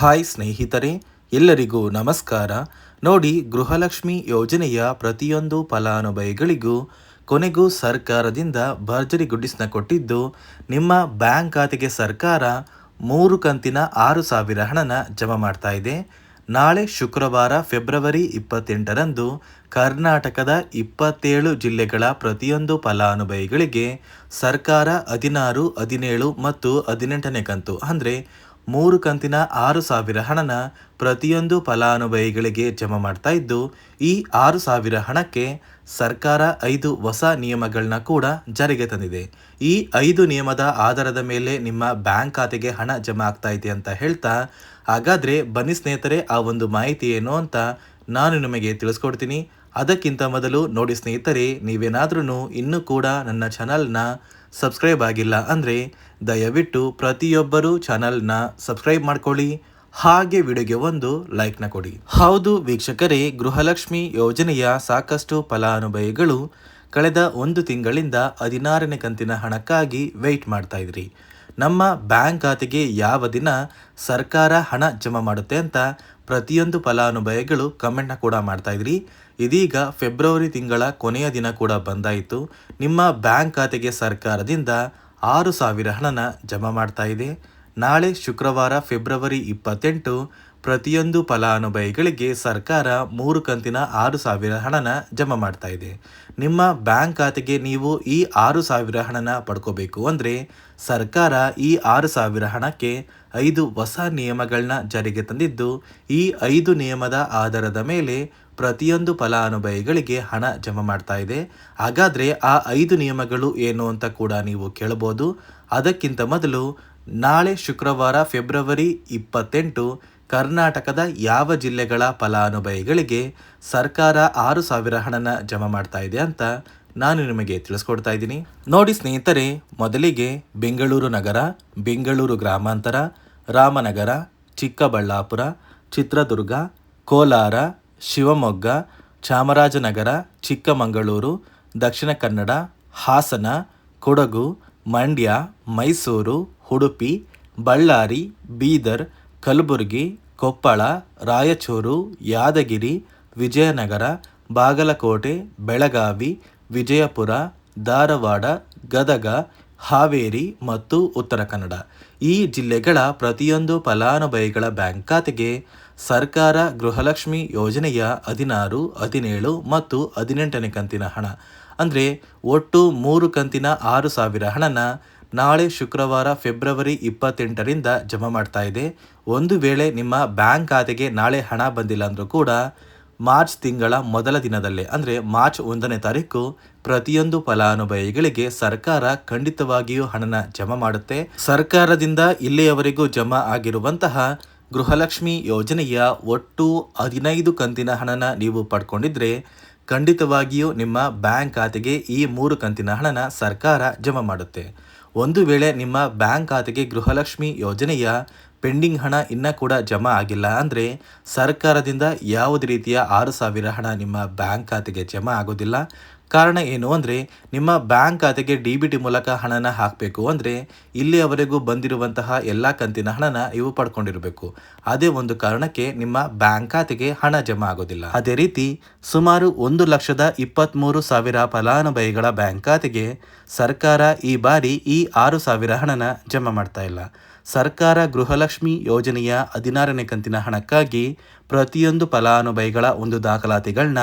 Hi ಸ್ನೇಹಿತರೆ, ಎಲ್ಲರಿಗೂ ನಮಸ್ಕಾರ. ನೋಡಿ, ಗೃಹಲಕ್ಷ್ಮಿ ಯೋಜನೆಯ ಪ್ರತಿಯೊಂದು ಫಲಾನುಭವಿಗಳಿಗೂ ಕೊನೆಗೂ ಸರ್ಕಾರದಿಂದ ಭರ್ಜರಿ ಗುಡ್ಡಿಸ್ನ ಕೊಟ್ಟಿದ್ದು, ನಿಮ್ಮ ಬ್ಯಾಂಕ್ ಖಾತೆಗೆ ಸರ್ಕಾರ ಮೂರು ಕಂತಿನ ಆರು ಸಾವಿರ ಹಣನ ಜಮಾ ಮಾಡ್ತಾ ಇದೆ. ನಾಳೆ ಶುಕ್ರವಾರ, ಫೆಬ್ರವರಿ ಇಪ್ಪತ್ತೆಂಟರಂದು ಕರ್ನಾಟಕದ ಇಪ್ಪತ್ತೇಳು ಜಿಲ್ಲೆಗಳ ಪ್ರತಿಯೊಂದು ಫಲಾನುಭವಿಗಳಿಗೆ ಸರ್ಕಾರ ಹದಿನಾರು, ಹದಿನೇಳು ಮತ್ತು ಹದಿನೆಂಟನೇ ಕಂತು, ಅಂದರೆ ಮೂರು ಕಂತಿನ ಆರು ಸಾವಿರ ಹಣನ ಪ್ರತಿಯೊಂದು ಫಲಾನುಭವಿಗಳಿಗೆ ಜಮಾ ಮಾಡ್ತಾ ಇದ್ದು, ಈ ಆರು ಸಾವಿರ ಹಣಕ್ಕೆ ಸರ್ಕಾರ ಐದು ಹೊಸ ನಿಯಮಗಳನ್ನ ಕೂಡ ಜಾರಿಗೆ ತಂದಿದೆ. ಈ ಐದು ನಿಯಮದ ಆಧಾರದ ಮೇಲೆ ನಿಮ್ಮ ಬ್ಯಾಂಕ್ ಖಾತೆಗೆ ಹಣ ಜಮಾ ಆಗ್ತಾ ಇದೆ ಅಂತ ಹೇಳ್ತಾ, ಹಾಗಾದರೆ ಬನ್ನಿ ಸ್ನೇಹಿತರೆ, ಆ ಒಂದು ಮಾಹಿತಿ ಏನು ಅಂತ ನಾನು ನಿಮಗೆ ತಿಳಿಸ್ಕೊಡ್ತೀನಿ. ಅದಕ್ಕಿಂತ ಮೊದಲು ನೋಡಿ ಸ್ನೇಹಿತರೆ ನೀವೇನಾದ್ರೂ ಇನ್ನೂ ಕೂಡ ನನ್ನ ಚಾನಲ್ನ ಸಬ್ಸ್ಕ್ರೈಬ್ ಆಗಿಲ್ಲ ಅಂದರೆ ದಯವಿಟ್ಟು ಪ್ರತಿಯೊಬ್ಬರೂ ಚಾನಲ್ನ ಸಬ್ಸ್ಕ್ರೈಬ್ ಮಾಡ್ಕೊಳ್ಳಿ. ಹಾಗೆ ವಿಡಿಯೋಗೆ ಒಂದು ಲೈಕ್ನ ಕೊಡಿ. ಹೌದು ವೀಕ್ಷಕರೇ, ಗೃಹಲಕ್ಷ್ಮಿ ಯೋಜನೆಯ ಸಾಕಷ್ಟು ಫಲಾನುಭವಿಗಳು ಕಳೆದ ಒಂದು ತಿಂಗಳಿಂದ ಹದಿನಾರನೇ ಕಂತಿನ ಹಣಕ್ಕಾಗಿ ವೆಯ್ಟ್ ಮಾಡ್ತಾ ಇದ್ರಿ. ನಮ್ಮ ಬ್ಯಾಂಕ್ ಖಾತೆಗೆ ಯಾವ ದಿನ ಸರ್ಕಾರ ಹಣ ಜಮಾ ಮಾಡುತ್ತೆ ಅಂತ ಪ್ರತಿಯೊಂದು ಫಲಾನುಭವಿಗಳು ಕಮೆಂಟ್ನ ಕೂಡ ಮಾಡ್ತಾ ಇದ್ರಿ. ಇದೀಗ ಫೆಬ್ರವರಿ ತಿಂಗಳ ಕೊನೆಯ ದಿನ ಕೂಡ ಬಂದಾಯಿತು. ನಿಮ್ಮ ಬ್ಯಾಂಕ್ ಖಾತೆಗೆ ಸರ್ಕಾರದಿಂದ ಆರು ಸಾವಿರ ಹಣನ ಜಮಾ ಮಾಡ್ತಾ ಇದೆ. ನಾಳೆ ಶುಕ್ರವಾರ ಫೆಬ್ರವರಿ ಇಪ್ಪತ್ತೆಂಟು ಪ್ರತಿಯೊಂದು ಫಲಾನುಭವಿಗಳಿಗೆ ಸರ್ಕಾರ ಮೂರು ಕಂತಿನ ಆರು ಸಾವಿರ ಹಣನ ಜಮಾ ಮಾಡ್ತಾ ಇದೆ. ನಿಮ್ಮ ಬ್ಯಾಂಕ್ ಖಾತೆಗೆ ನೀವು ಈ ಆರು ಸಾವಿರ ಹಣನ ಪಡ್ಕೋಬೇಕು ಅಂದರೆ ಸರ್ಕಾರ ಈ ಆರು ಸಾವಿರ ಹಣಕ್ಕೆ ಐದು ಹೊಸ ನಿಯಮಗಳನ್ನ ಜಾರಿಗೆ ತಂದಿದ್ದು, ಈ ಐದು ನಿಯಮದ ಆಧಾರದ ಮೇಲೆ ಪ್ರತಿಯೊಂದು ಫಲಾನುಭವಿಗಳಿಗೆ ಹಣ ಜಮಾ ಮಾಡ್ತಾ ಇದೆ. ಹಾಗಾದರೆ ಆ ಐದು ನಿಯಮಗಳು ಏನು ಅಂತ ಕೂಡ ನೀವು ಕೇಳಬಹುದು ಅದಕ್ಕಿಂತ ಮೊದಲು ನಾಳೆ ಶುಕ್ರವಾರ ಫೆಬ್ರವರಿ ಇಪ್ಪತ್ತೆಂಟು ಕರ್ನಾಟಕದ ಯಾವ ಜಿಲ್ಲೆಗಳ ಫಲಾನುಭವಿಗಳಿಗೆ ಸರ್ಕಾರ ಆರು ಸಾವಿರ ಹಣನ ಜಮಾ ಮಾಡ್ತಾ ಇದೆ ಅಂತ ನಾನು ನಿಮಗೆ ತಿಳಿಸ್ಕೊಡ್ತಾ ಇದ್ದೀನಿ. ನೋಡಿ ಸ್ನೇಹಿತರೆ, ಮೊದಲಿಗೆ ಬೆಂಗಳೂರು ನಗರ, ಬೆಂಗಳೂರು ಗ್ರಾಮಾಂತರ, ರಾಮನಗರ, ಚಿಕ್ಕಬಳ್ಳಾಪುರ, ಚಿತ್ರದುರ್ಗ, ಕೋಲಾರ, ಶಿವಮೊಗ್ಗ, ಚಾಮರಾಜನಗರ, ಚಿಕ್ಕಮಗಳೂರು, ದಕ್ಷಿಣ ಕನ್ನಡ, ಹಾಸನ, ಕೊಡಗು, ಮಂಡ್ಯ, ಮೈಸೂರು ಉಡುಪಿ, ಬಳ್ಳಾರಿ, ಬೀದರ್, ಕಲಬುರಗಿ, ಕೊಪ್ಪಳ, ರಾಯಚೂರು, ಯಾದಗಿರಿ, ವಿಜಯನಗರ, ಬಾಗಲಕೋಟೆ, ಬೆಳಗಾವಿ, ವಿಜಯಪುರ, ಧಾರವಾಡ, ಗದಗ, ಹಾವೇರಿ ಮತ್ತು ಉತ್ತರ ಕನ್ನಡ. ಈ ಜಿಲ್ಲೆಗಳ ಪ್ರತಿಯೊಂದು ಫಲಾನುಭವಿಗಳ ಬ್ಯಾಂಕ್ ಖಾತೆಗೆ ಸರ್ಕಾರ ಗೃಹಲಕ್ಷ್ಮಿ ಯೋಜನೆಯ ಹದಿನಾರು, ಹದಿನೇಳು ಮತ್ತು ಹದಿನೆಂಟನೇ ಕಂತಿನ ಹಣ. ಅಂದರೆ ಒಟ್ಟು ಮೂರು ಕಂತಿನ ಆರು ಸಾವಿರ ಹಣನ ನಾಳೆ ಶುಕ್ರವಾರ ಫೆಬ್ರವರಿ ಇಪ್ಪತ್ತೆಂಟರಿಂದ ಜಮಾ ಮಾಡ್ತಾ ಇದೆ. ಒಂದು ವೇಳೆ ನಿಮ್ಮ ಬ್ಯಾಂಕ್ ಖಾತೆಗೆ ನಾಳೆ ಹಣ ಬಂದಿಲ್ಲ ಅಂದರೂ ಕೂಡ ಮಾರ್ಚ್ ತಿಂಗಳ ಮೊದಲ ದಿನದಲ್ಲೇ, ಅಂದರೆ ಮಾರ್ಚ್ ಒಂದನೇ ತಾರೀಕು, ಪ್ರತಿಯೊಂದು ಫಲಾನುಭವಿಗಳಿಗೆ ಸರ್ಕಾರ ಖಂಡಿತವಾಗಿಯೂ ಹಣನ ಜಮಾ ಮಾಡುತ್ತೆ. ಸರ್ಕಾರದಿಂದ ಇಲ್ಲಿಯವರೆಗೂ ಜಮಾ ಆಗಿರುವಂತಹ ಗೃಹಲಕ್ಷ್ಮಿ ಯೋಜನೆಯ ಒಟ್ಟು ಹದಿನೈದು ಕಂತಿನ ಹಣನ ನೀವು ಪಡ್ಕೊಂಡಿದ್ರೆ, ಖಂಡಿತವಾಗಿಯೂ ನಿಮ್ಮ ಬ್ಯಾಂಕ್ ಖಾತೆಗೆ ಈ ಮೂರು ಕಂತಿನ ಹಣನ ಸರ್ಕಾರ ಜಮಾ ಮಾಡುತ್ತೆ. ಒಂದು ವೇಳೆ ನಿಮ್ಮ ಬ್ಯಾಂಕ್ ಖಾತೆಗೆ ಗೃಹಲಕ್ಷ್ಮಿ ಯೋಜನೆಯ ಪೆಂಡಿಂಗ್ ಹಣ ಇನ್ನೂ ಕೂಡ ಜಮಾ ಆಗಿಲ್ಲ ಅಂದರೆ ಸರ್ಕಾರದಿಂದ ಯಾವುದೇ ರೀತಿಯ ಆರು ಸಾವಿರ ಹಣ ನಿಮ್ಮ ಬ್ಯಾಂಕ್ ಖಾತೆಗೆ ಜಮಾ ಆಗೋದಿಲ್ಲ. ಕಾರಣ ಏನು ಅಂದರೆ ನಿಮ್ಮ ಬ್ಯಾಂಕ್ ಖಾತೆಗೆ ಡಿ ಬಿ ಟಿ ಮೂಲಕ ಹಣನ ಹಾಕಬೇಕು ಅಂದರೆ ಇಲ್ಲಿಯವರೆಗೂ ಬಂದಿರುವಂತಹ ಎಲ್ಲ ಕಂತಿನ ಹಣನ ಇವು ಪಡ್ಕೊಂಡಿರಬೇಕು. ಅದೇ ಒಂದು ಕಾರಣಕ್ಕೆ ನಿಮ್ಮ ಬ್ಯಾಂಕ್ ಖಾತೆಗೆ ಹಣ ಜಮಾ ಆಗೋದಿಲ್ಲ. ಅದೇ ರೀತಿ ಸುಮಾರು ಒಂದು ಲಕ್ಷದ ಇಪ್ಪತ್ತ್ಮೂರು ಸಾವಿರ ಫಲಾನುಭವಿಗಳ ಬ್ಯಾಂಕ್ ಖಾತೆಗೆ ಸರ್ಕಾರ ಈ ಬಾರಿ ಈ ಆರು ಸಾವಿರ ಹಣನ ಜಮಾ ಮಾಡ್ತಾ ಇಲ್ಲ. ಸರ್ಕಾರ ಗೃಹಲಕ್ಷ್ಮಿ ಯೋಜನೆಯ ಹದಿನಾರನೇ ಕಂತಿನ ಹಣಕ್ಕಾಗಿ ಪ್ರತಿಯೊಂದು ಫಲಾನುಭವಿಗಳ ಒಂದು ದಾಖಲಾತಿಗಳನ್ನ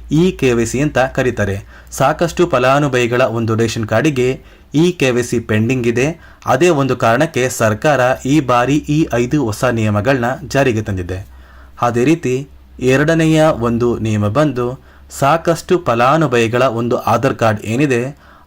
ಇ ಕೆ ವೈ ಅಂತ ಕರೀತಾರೆ. ಸಾಕಷ್ಟು ಫಲಾನುಭವಿಗಳ ಒಂದು ರೇಷನ್ ಕಾರ್ಡಿಗೆ ಈ ಕೆ ಪೆಂಡಿಂಗ್ ಇದೆ. ಅದೇ ಒಂದು ಕಾರಣಕ್ಕೆ ಸರ್ಕಾರ ಈ ಬಾರಿ ಈ ಐದು ಹೊಸ ನಿಯಮಗಳನ್ನ ಜಾರಿಗೆ ತಂದಿದೆ. ಅದೇ ರೀತಿ ಎರಡನೆಯ ಒಂದು ನಿಯಮ ಬಂದು ಸಾಕಷ್ಟು ಫಲಾನುಭವಿಗಳ ಒಂದು ಆಧಾರ್ ಕಾರ್ಡ್ ಏನಿದೆ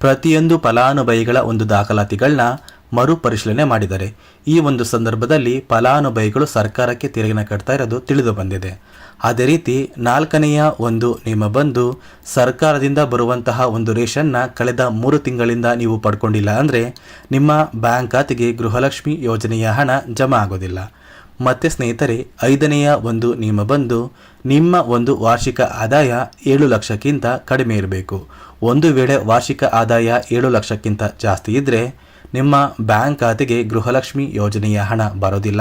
ಪ್ರತಿಯೊಂದು ಫಲಾನುಭವಿಗಳ ಒಂದು ದಾಖಲಾತಿಗಳನ್ನ ಮರುಪರಿಶೀಲನೆ ಮಾಡಿದ್ದಾರೆ ಈ ಒಂದು ಸಂದರ್ಭದಲ್ಲಿ ಫಲಾನುಭವಿಗಳು ಸರ್ಕಾರಕ್ಕೆ ತೆರಿಗೆನ ಕಟ್ತಾ ಇರೋದು ತಿಳಿದು ಬಂದಿದೆ. ಅದೇ ರೀತಿ ನಾಲ್ಕನೆಯ ಒಂದು ನಿಯಮ ಬಂದು, ಸರ್ಕಾರದಿಂದ ಬರುವಂತಹ ಒಂದು ರೇಷನ್ನ ಕಳೆದ ಮೂರು ತಿಂಗಳಿಂದ ನೀವು ಪಡ್ಕೊಂಡಿಲ್ಲ ಅಂದರೆ ನಿಮ್ಮ ಬ್ಯಾಂಕ್ ಖಾತೆಗೆ ಗೃಹಲಕ್ಷ್ಮಿ ಯೋಜನೆಯ ಹಣ ಜಮಾ ಆಗೋದಿಲ್ಲ. ಮತ್ತೆ ಸ್ನೇಹಿತರೆ, ಐದನೆಯ ಒಂದು ನಿಯಮ ಬಂದು, ನಿಮ್ಮ ಒಂದು ವಾರ್ಷಿಕ ಆದಾಯ ಏಳು ಲಕ್ಷಕ್ಕಿಂತ ಕಡಿಮೆ ಇರಬೇಕು. ಒಂದು ವೇಳೆ ವಾರ್ಷಿಕ ಆದಾಯ ಏಳು ಲಕ್ಷಕ್ಕಿಂತ ಜಾಸ್ತಿ ಇದ್ದರೆ ನಿಮ್ಮ ಬ್ಯಾಂಕ್ ಖಾತೆಗೆ ಗೃಹಲಕ್ಷ್ಮಿ ಯೋಜನೆಯ ಹಣ ಬರೋದಿಲ್ಲ.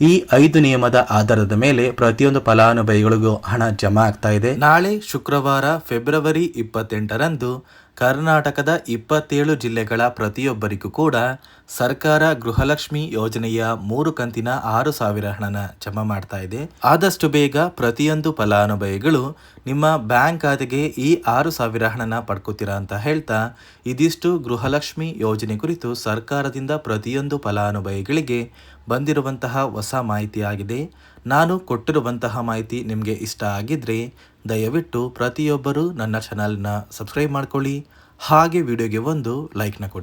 ಈ ಐದು ನಿಯಮದ ಆಧಾರದ ಮೇಲೆ ಪ್ರತಿಯೊಂದು ಫಲಾನುಭವಿಗಳಿಗೂ ಹಣ ಜಮಾ ಆಗ್ತಾ ಇದೆ. ನಾಳೆ ಶುಕ್ರವಾರ, ಫೆಬ್ರವರಿ ಇಪ್ಪತ್ತೆಂಟರಂದು ಕರ್ನಾಟಕದ ಇಪ್ಪತ್ತೇಳು ಜಿಲ್ಲೆಗಳ ಪ್ರತಿಯೊಬ್ಬರಿಗೂ ಕೂಡ ಸರ್ಕಾರ ಗೃಹಲಕ್ಷ್ಮಿ ಯೋಜನೆಯ ಮೂರು ಕಂತಿನ ಆರು ಸಾವಿರ ಹಣನ ಜಮಾ ಮಾಡ್ತಾ ಇದೆ. ಆದಷ್ಟು ಬೇಗ ಪ್ರತಿಯೊಂದು ಫಲಾನುಭವಿಗಳು ನಿಮ್ಮ ಬ್ಯಾಂಕ್ ಖಾತೆಗೆ ಈ ಆರು ಸಾವಿರ ಹಣನ ಪಡ್ಕೋತೀರಾ ಅಂತ ಹೇಳ್ತಾ ಇದಿಷ್ಟು ಗೃಹಲಕ್ಷ್ಮಿ ಯೋಜನೆ ಕುರಿತು ಸರ್ಕಾರದಿಂದ ಪ್ರತಿಯೊಂದು ಫಲಾನುಭವಿಗಳಿಗೆ ಬಂದಿರುವಂತಹ ಹೊಸ ಮಾಹಿತಿಯಾಗಿದೆ. ನಾನು ಕೊಟ್ಟಿರುವಂತಹ ಮಾಹಿತಿ ನಿಮಗೆ ಇಷ್ಟ ಆಗಿದ್ರೆ ದಯವಿಟ್ಟು ಪ್ರತಿಯೊಬ್ಬರು ನನ್ನ ಚಾನಲ್ನ ಸಬ್ಸ್ಕ್ರೈಬ್ ಮಾಡ್ಕೊಳ್ಳಿ. ಹಾಗೆ ವಿಡಿಯೋಗೆ ಒಂದು ಲೈಕ್ನ ಕೊಡಿ.